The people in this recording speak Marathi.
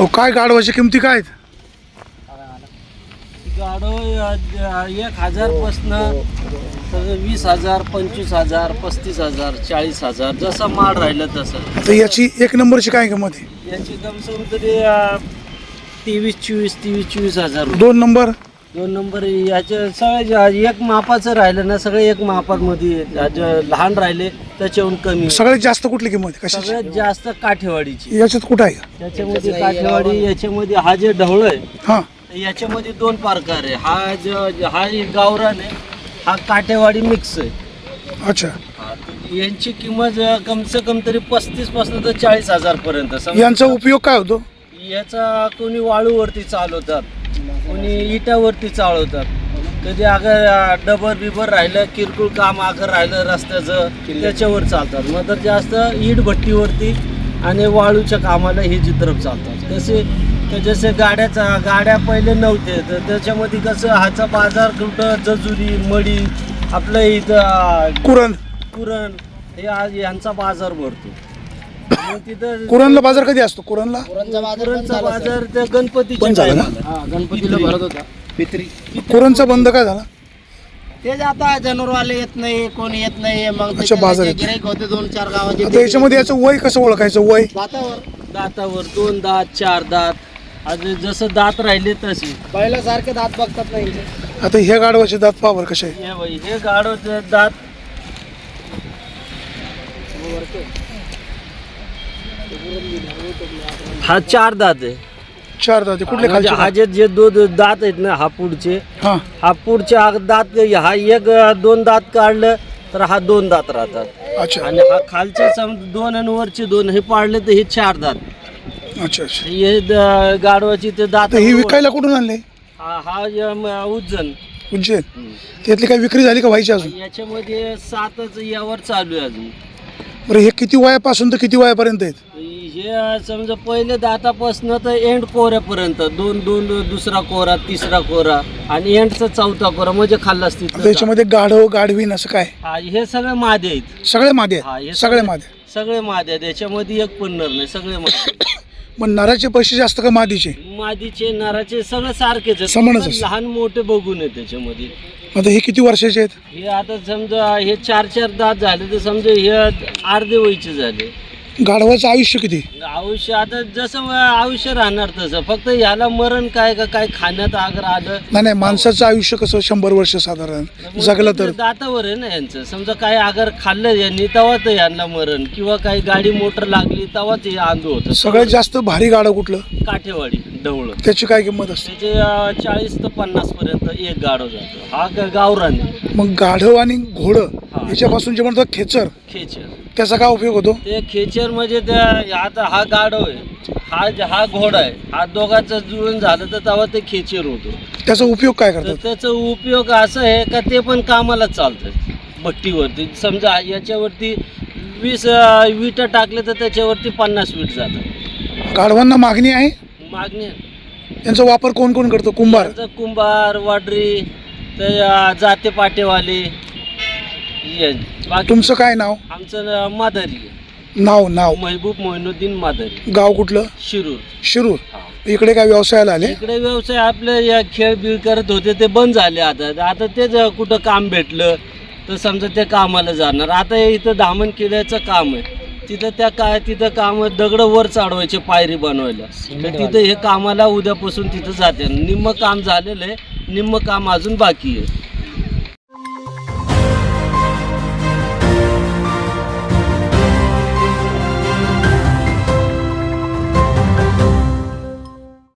अहो काय गाडवाची किमती काय आहेत? गाडो एक हजार पासनं तर वीस हजार पंचवीस हजार पस्तीस हजार चाळीस हजार जसा माल राहिला तसं. याची एक नंबरची काय किंमत आहे? याची कमसम तरी तेवीस चोवीस तेवीस चोवीस हजार रुपये. दोन नंबर? दोन नंबर याचे सगळे एक मापाचं राहिलं ना सगळे एक मापामध्ये लहान राहिले त्याच्याहून कमी सगळ्यात जास्त कुठली किंमत सगळ्यात जास्त काठेवाडीची. याच्यात कुठं आहे? त्याच्यामध्ये काठेवाडी याच्यामध्ये हा जे ढवळ आहे हां. याच्यामध्ये दोन प्रकार आहे. हा जो हा एक गावरान आहे हा काटेवाडी मिक्स आहे. अच्छा. यांची किंमत अ, कम से कम तरी पस्तीसपासून तर चाळीस हजार पर्यंत. यांचा उपयोग काय होतो? याचा कोणी वाळूवरती चालवतात. कोणी इटावरती चालवतात कधी अगर अ, डबर बिबर राहिलं किरकोळ काम अगर राहिलं रस्त्याचं त्याच्यावर चालतात. मग तर जास्त इट भट्टीवरती आणि वाळूच्या कामाला हे चित्रप चालतात. तर जसे गाड्याचा गाड्या पहिले नव्हते. तर त्याच्यामध्ये कसं हाचा बाजार कुठं? जजुरी मडी आपलं इथं कुरण. कुरण हे आज यांचा बाजार भरतो. तिथं कुरणला बाजार कधी असतो? कुरणला कुरणचा बाजार त्या गणपतीच्या पण झाला ना? हा गणपतीला भरत होता. पित्री कुरणचा बंद काय झाला? तेच आता जनावरवाले येत नाही कोण येत नाही मग अच्छा, बाजार येतो. गिराईक होते दोन चार गावाचे आता याच्यामध्ये याचं वय कसं ओळखायचं? वय? दातावर. दातावर दोन दात चार दात. आज जसं दात राहिले तसे. पहिल्या सारखे दात बघतात नाही आता ह्या गाडवाचे दात पावर कसे आहे हे बाई, हे गाडो दात. हा चार दात आहे. चार दात. कुठले म्हणजे खालचे हा जे जे दोन दात आहेत ना हा पुढचे. हां. हा पुढचे हा दात हा एक दोन दात काढलं तर हा दोन दात राहतात. अच्छा. आणि हा खालचे सम दोन आणि वरचे दोन हे पाडले तर हे चार दात. अच्छा अच्छा. हे द- गाढवाची ते दात आता ही विकायला कुठून आणले? हा हा य- म- उज्जैन. उज्जैन. त्यातली काही विक्री झाली का व्हायची अजून? याच्यामध्ये सातच यावर चालू आहे अजून. बरं हे किती वयापासून तर किती वयापर्यंत आहेत? हे समजा पहिले दातापासून तर एंड कोऱ्यापर्यंत. दोन दोन दुसरा कोरा तिसरा कोरा आणि एंडचा चौथा कोरा म्हणजे खाल्लाच आता तिथं याच्यामध्ये गाढव गाढवीन असं काय? हा हे सगळे मादे आहेत. सगळे मादे हा, हे सगळे मादे सगळे मादे आहेत. याच्यामध्ये एक पण नर नाही सगळे मादे मग नराचे पैसे जास्त का मादीचे? मादीचे नराचे सगळे सारखेच आहेत. लहान मोठे बघून आहे त्याच्यामध्ये आता हे किती वर्षाचे आहेत? हे आता समजा हे चार चार दात झाले तर समजा हे अर्धे वयचे झाले. गाढवाचं आयुष्य किती? आयुष्य आता जसं आयुष्य राहणार तसं. फक्त याला मरण काय का काय खाण्यात आग्रह आलं. नाही नाही माणसाचं आयुष्य कसं शंभर वर्ष साधारण. जगलं तर. दातावर आहे ना यांचं. समजा काय अगर खाल्लं यांनी तेव्हाच यांना मरण. किंवा काही गाडी मोटर लागली तेव्हाच हे आंदो होतं. सगळ्यात जास्त भारी गाडव कुठलं? काठेवाडी डवळ त्याची काय किंमत असते? त्याचे चाळीस ते पन्नास पर्यंत एक गाडो जातो. हा गावरान. मग गाढव आणि घोडं. याच्यापासून जे म्हणतात खेचर. खेचर. त्याचा काय उपयोग होतो? ते खेचर म्हणजे त्या आता हा गाडो आहे. हा हा घोडा आहे. हा दोघांचं जुळून झालं तर तेव्हा ते खेचर होतो. त्याचा उपयोग काय तर करतात? त्याचा उपयोग असं आहे का ते पण कामाला चालतं भट्टीवरती. समजा याच्यावरती वीस अं, विटा टाकले तर त्याच्यावरती पन्नास वीट जातात. गाढवांना मागणी आहे? मागणी यांचा वापर कोण कोण करतो? कुंभार. त्यांचं कुंभार वाडरी ते अं, जाते पाटेवाले. बाकी तुमचं काय नाव? आमचं नाव आहे. नाव नाव. महबूब मोइनुद्दीन मादारी. गाव कुठलं? शिरूर. शिरूर. हा. इकडे काय व्यवसायाला आले? इकडे व्यवसाय आपले या खेळ बिळ करत होते ते बंद झाले आता. आता तेच कुठं काम भेटलं तर समजा ते कामाला जाणार. आता हे इथं धामण किल्ल्याचं काम आहे. तिथं त्या काय तिथं काम दगड वर चढवायचे पायरी बनवायला. तर तिथं हे कामाला उद्यापासून तिथं जाते. निम्म काम झालेलं आहे निम्म काम अजून बाकी आहे.